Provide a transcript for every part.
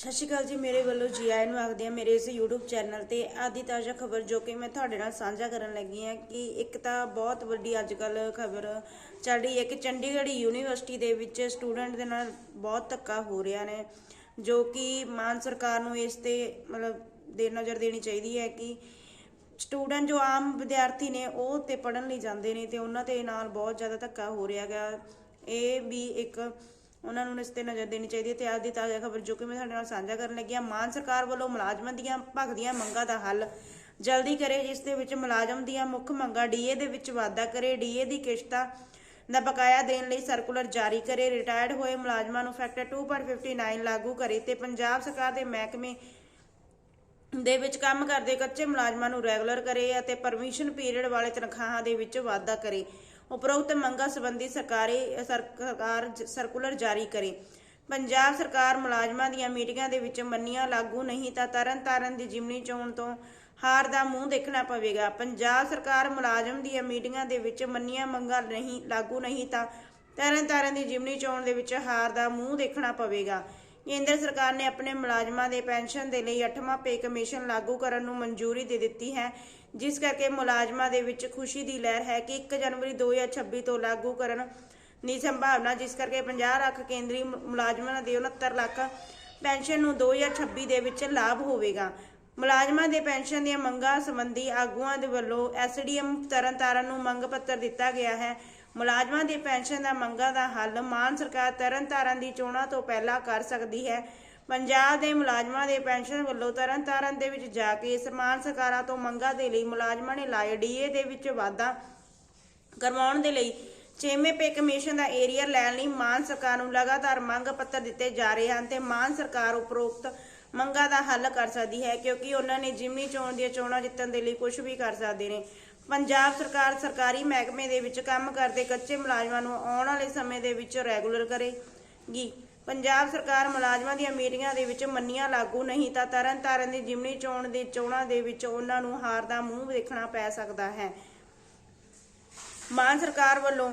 ਸਤਿ ਸ਼੍ਰੀ ਅਕਾਲ ਜੀ, ਮੇਰੇ ਵੱਲੋਂ ਜੀ ਆਇਆਂ ਨੂੰ ਆਖਦੇ ਆ ਮੇਰੇ ਇਸ YouTube ਚੈਨਲ ਤੇ ਆਦੀ ਤਾਜ਼ਾ ਖਬਰ ਜੋ ਕਿ ਮੈਂ ਤੁਹਾਡੇ ਨਾਲ ਸਾਂਝਾ ਕਰਨ ਲੱਗੀ ਹਾਂ ਕਿ ਇੱਕ ਤਾਂ ਬਹੁਤ ਵੱਡੀ ਅੱਜ ਕੱਲ ਖਬਰ ਚੱਲ ਰਹੀ ਹੈ ਕਿ ਚੰਡੀਗੜ੍ਹ ਯੂਨੀਵਰਸਿਟੀ ਦੇ ਵਿੱਚ ਸਟੂਡੈਂਟ ਦੇ ਨਾਲ ਬਹੁਤ ਧੱਕਾ ਹੋ ਰਿਹਾ ਨੇ, ਜੋ ਕਿ ਮਾਨ ਸਰਕਾਰ ਨੂੰ ਇਸ ਤੇ ਮਤਲਬ ਦੇ ਨਜ਼ਰ ਦੇਣੀ ਚਾਹੀਦੀ ਹੈ ਕਿ ਸਟੂਡੈਂਟ ਜੋ ਆਮ ਵਿਦਿਆਰਥੀ ਨੇ ਉਹ ਤੇ ਪੜਨ ਲਈ ਜਾਂਦੇ ਨੇ ਤੇ ਉਹਨਾਂ ਤੇ ਨਾਲ ਬਹੁਤ ਜ਼ਿਆਦਾ ਧੱਕਾ ਹੋ ਰਿਹਾ ਗਾ ਇਹ ਵੀ ਇੱਕ ਉਹਨਾਂ ਨੂੰ ਇਸ ਤੇ ਨਜ਼ਰ ਦੇਣੀ ਚਾਹੀਦੀ ਹੈ ਤੇ ਅੱਜ ਦੀ ਤਾਜ਼ਾ ਖਬਰ ਜੋ ਕਿ ਮੈਂ ਤੁਹਾਡੇ ਨਾਲ ਸਾਂਝਾ ਕਰਨ ਲੱਗੀ ਹਾਂ, ਮਾਨ ਸਰਕਾਰ ਵੱਲੋਂ ਮੁਲਾਜ਼ਮਾਂ ਦੀਆਂ ਭਗਦੀਆਂ ਮੰਗਾਂ ਦਾ ਹੱਲ ਜਲਦੀ ਕਰੇ, ਜਿਸ ਦੇ ਵਿੱਚ ਮੁਲਾਜ਼ਮ ਦੀਆਂ ਮੁੱਖ ਮੰਗਾਂ ਡੀਏ ਦੇ ਵਿੱਚ ਵਾਧਾ ਕਰੇ, ਡੀਏ ਦੀ ਕਿਸ਼ਤਾਂ ਦਾ ਬਕਾਇਆ ਦੇਣ ਲਈ ਸਰਕੂਲਰ ਜਾਰੀ ਕਰੇ, ਰਿਟਾਇਰਡ ਹੋਏ ਮੁਲਾਜ਼ਮਾਂ ਨੂੰ ਫੈਕਟਰ 2.59 ਲਾਗੂ ਕਰੇ ਤੇ ਪੰਜਾਬ ਸਰਕਾਰ ਦੇ ਮਹਿਕਮੇ ਦੇ ਵਿੱਚ ਕੰਮ ਕਰਦੇ ਕੱਚੇ ਮੁਲਾਜ਼ਮਾਂ ਨੂੰ ਰੈਗੂਲਰ ਕਰੇ ਅਤੇ ਪਰਮਿਸ਼ਨ ਪੀਰੀਅਡ ਵਾਲੇ ਤਨਖਾਹਾਂ ਦੇ ਵਿੱਚ ਵਾਧਾ ਕਰੇ। ਉਪਰੋਕਤ ਮੰਗਾਂ ਸੰਬੰਧੀ ਸਰਕਾਰੀ ਸਰਕਾਰ ਸਰਕੂਲਰ ਜਾਰੀ ਕਰੇ। ਪੰਜਾਬ ਸਰਕਾਰ ਮੁਲਾਜ਼ਮਾਂ ਦੀਆਂ ਮੀਟਿੰਗਾਂ ਦੇ ਵਿੱਚ ਮੰਨੀਆਂ ਲਾਗੂ ਨਹੀਂ ਤਾਂ ਤਰਨਤਾਰਨ ਦੀ ਜਿਮਨੀ ਚੋਣ ਤੋਂ ਹਾਰ ਦਾ ਮੂੰਹ ਦੇਖਣਾ ਪਵੇਗਾ। ਪੰਜਾਬ ਸਰਕਾਰ ਮੁਲਾਜ਼ਮ ਦੀਆਂ ਮੀਟਿੰਗਾਂ ਦੇ ਵਿੱਚ ਮੰਨੀਆਂ ਮੰਗਾਂ ਨਹੀਂ, ਲਾਗੂ ਨਹੀਂ ਤਾਂ ਤਰਨਤਾਰਨ ਦੀ ਜਿਮਨੀ ਚੋਣ ਦੇ ਵਿੱਚ ਹਾਰ ਦਾ ਮੂੰਹ ਦੇਖਣਾ ਪਵੇਗਾ। ਕੇਂਦਰ ਸਰਕਾਰ ਨੇ ਆਪਣੇ ਮੁਲਾਜ਼ਮਾਂ ਦੇ ਪੈਨਸ਼ਨ ਦੇ ਲਈ 8ਵਾਂ ਪੇ ਕਮਿਸ਼ਨ ਲਾਗੂ ਕਰਨ ਨੂੰ ਮਨਜ਼ੂਰੀ ਦੇ ਦਿੱਤੀ ਹੈ, ਜਿਸ ਕਰਕੇ ਮੁਲਾਜ਼ਮਾਂ ਦੇ ਵਿੱਚ ਖੁਸ਼ੀ ਦੀ ਲਹਿਰ ਹੈ ਕਿ 1 ਜਨਵਰੀ 2026 ਤੋਂ ਲਾਗੂ ਕਰਨ ਦੀ ਸੰਭਾਵਨਾ, ਜਿਸ ਕਰਕੇ 50 ਲੱਖ ਕੇਂਦਰੀ ਮੁਲਾਜ਼ਮਾਂ ਦੇ 69 ਲੱਖ ਪੈਨਸ਼ਨ ਨੂੰ 2026 ਦੇ ਵਿੱਚ ਲਾਭ ਹੋਵੇਗਾ। ਮੁਲਾਜ਼ਮਾਂ ਦੇ ਪੈਨਸ਼ਨ ਦੀਆਂ ਮੰਗਾਂ ਸੰਬੰਧੀ ਆਗੂਆਂ ਦੇ ਵੱਲੋਂ ਐਸਡੀਐਮ ਤਰਨਤਾਰਨ ਨੂੰ ਮੰਗ ਪੱਤਰ ਦਿੱਤਾ ਗਿਆ ਹੈ। ਮੁਲਾਜ਼ਮਾਂ ਦੀ ਪੈਨਸ਼ਨ ਦਾ ਮੰਗਾਂ ਦਾ ਹੱਲ ਮਾਨ ਸਰਕਾਰ ਤਰਨਤਾਰਨ ਦੀ ਚੋਣਾਂ ਤੋਂ ਪਹਿਲਾਂ ਕਰ ਸਕਦੀ ਹੈ। ਪੰਜਾਬ ਦੇ ਮੁਲਾਜ਼ਮਾਂ ਦੇ ਪੈਨਸ਼ਨ ਵੱਲੋਂ ਤਰਨਤਾਰਨ ਦੇ ਵਿੱਚ ਜਾ ਕੇ ਸਮਾਨ ਸਰਕਾਰਾਂ ਤੋਂ ਮੰਗਾਂ ਦੇ ਲਈ ਮੁਲਾਜ਼ਮਾਂ ਨੇ ਲਾਏ ਡੀਏ ਦੇ ਵਿੱਚ ਵਾਧਾ ਕਰਵਾਉਣ ਦੇ ਲਈ ਛੇਵੇਂ ਪੇ ਕਮਿਸ਼ਨ ਦਾ ਏਰੀਆ ਲੈਣ ਲਈ ਮਾਨ ਸਰਕਾਰ ਨੂੰ ਲਗਾਤਾਰ ਮੰਗ ਪੱਤਰ ਦਿੱਤੇ ਜਾ ਰਹੇ ਹਨ ਤੇ ਮਾਨ ਸਰਕਾਰ ਉਪਰੋਕਤ ਮੰਗਾਂ ਦਾ ਹੱਲ ਕਰ ਸਕਦੀ ਹੈ ਕਿਉਂਕਿ ਉਹਨਾਂ ਨੇ ਜਿਮਨੀ ਚੋਣ ਦੀਆਂ ਚੋਣਾਂ ਜਿੱਤਣ ਦੇ ਲਈ ਕੁਝ ਵੀ ਕਰ ਸਕਦੇ ਨੇ। ਪੰਜਾਬ ਸਰਕਾਰ ਸਰਕਾਰੀ ਮਹਿਕਮੇ ਦੇ ਵਿੱਚ ਕੰਮ ਕਰਦੇ ਕੱਚੇ ਮੁਲਾਜ਼ਮਾਂ ਨੂੰ ਆਉਣ ਵਾਲੇ ਸਮੇਂ ਦੇ ਵਿੱਚ ਰੈਗੂਲਰ ਕਰੇਗੀ। ਪੰਜਾਬ ਸਰਕਾਰ ਮੁਲਾਜ਼ਮਾਂ ਦੀਆਂ ਮੀਟਿੰਗਾਂ ਦੇ ਵਿੱਚ ਮੰਨੀਆਂ ਲਾਗੂ ਨਹੀਂ ਤਾਂ ਤਰਨਤਾਰਨ ਦੀ ਜਿਮਨੀ ਚੋਣ ਦੇ ਚੋਣਾਂ ਦੇ ਵਿੱਚ ਉਹਨਾਂ ਨੂੰ ਹਾਰ ਦਾ ਮੂੰਹ ਦੇਖਣਾ ਪੈ ਸਕਦਾ ਹੈ। ਮਾਨ ਸਰਕਾਰ ਵੱਲੋਂ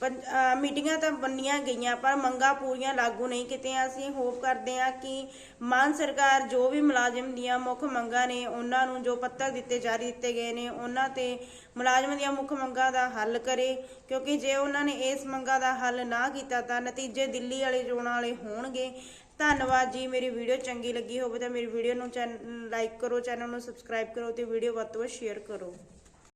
ਪੰ- ਅਹ ਮੀਟਿੰਗਾਂ ਤਾਂ ਬੰਨੀਆਂ ਗਈਆਂ, ਪਰ ਮੰਗਾਂ ਪੂਰੀਆਂ ਲਾਗੂ ਨਹੀਂ ਕੀਤੀਆਂ। ਅਸੀਂ ਹੋਪ ਕਰਦੇ ਹਾਂ ਕਿ ਮਾਨ ਸਰਕਾਰ ਜੋ ਵੀ ਮੁਲਾਜ਼ਮ ਦੀਆਂ ਮੁੱਖ ਮੰਗਾਂ ਨੇ, ਉਹਨਾਂ ਨੂੰ ਜੋ ਪੱਤਰ ਦਿੱਤੇ, ਜਾਰੀ ਦਿੱਤੇ ਗਏ ਨੇ, ਉਹਨਾਂ ਤੇ ਮੁਲਾਜ਼ਮਾਂ ਦੀਆਂ ਮੁੱਖ ਮੰਗਾਂ ਦਾ ਹੱਲ ਕਰੇ। ਕਿਉਂਕਿ ਜੇ ਉਹਨਾਂ ਨੇ ਇਸ ਮੰਗਾਂ ਦਾ ਹੱਲ ਨਾ ਕੀਤਾ, ਤਾਂ ਨਤੀਜੇ ਦਿੱਲੀ ਵਾਲੇ, ਚੋਣਾਂ ਵਾਲੇ ਹੋਣਗੇ। ਧੰਨਵਾਦ ਜੀ, ਮੇਰੀ ਵੀਡੀਓ ਚੰਗੀ ਲੱਗੀ ਹੋਵੇ ਤਾਂ ਮੇਰੀ ਵੀਡੀਓ ਨੂੰ ਲਾਈਕ ਕਰੋ, ਚੈਨਲ ਨੂੰ ਸਬਸਕ੍ਰਾਈਬ ਕਰੋ ਤੇ ਵੀਡੀਓ ਵੱਧ ਤੋਂ ਵੱਧ ਸ਼ੇਅਰ ਕਰੋ।